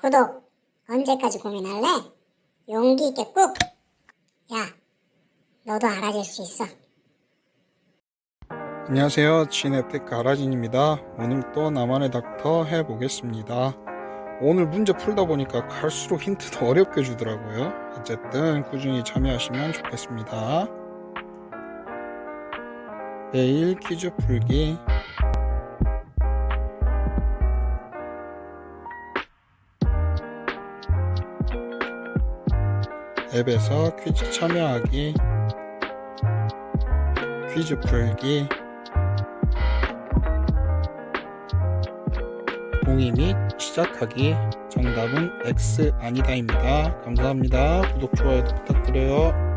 구독 언제까지 고민할래? 용기 있게 꾹! 야, 너도 알아줄 수 있어. 안녕하세요. 치네텍 가라진입니다. 오늘 또 나만의 닥터 해보겠습니다. 오늘 문제 풀다 보니까 갈수록 힌트도 어렵게 주더라고요. 어쨌든 꾸준히 참여하시면 좋겠습니다. 매일 퀴즈 풀기 앱에서 퀴즈 참여하기 퀴즈 풀기 동의 및 시작하기 정답은 X 아니다입니다. 감사합니다. 구독, 좋아요도 부탁드려요.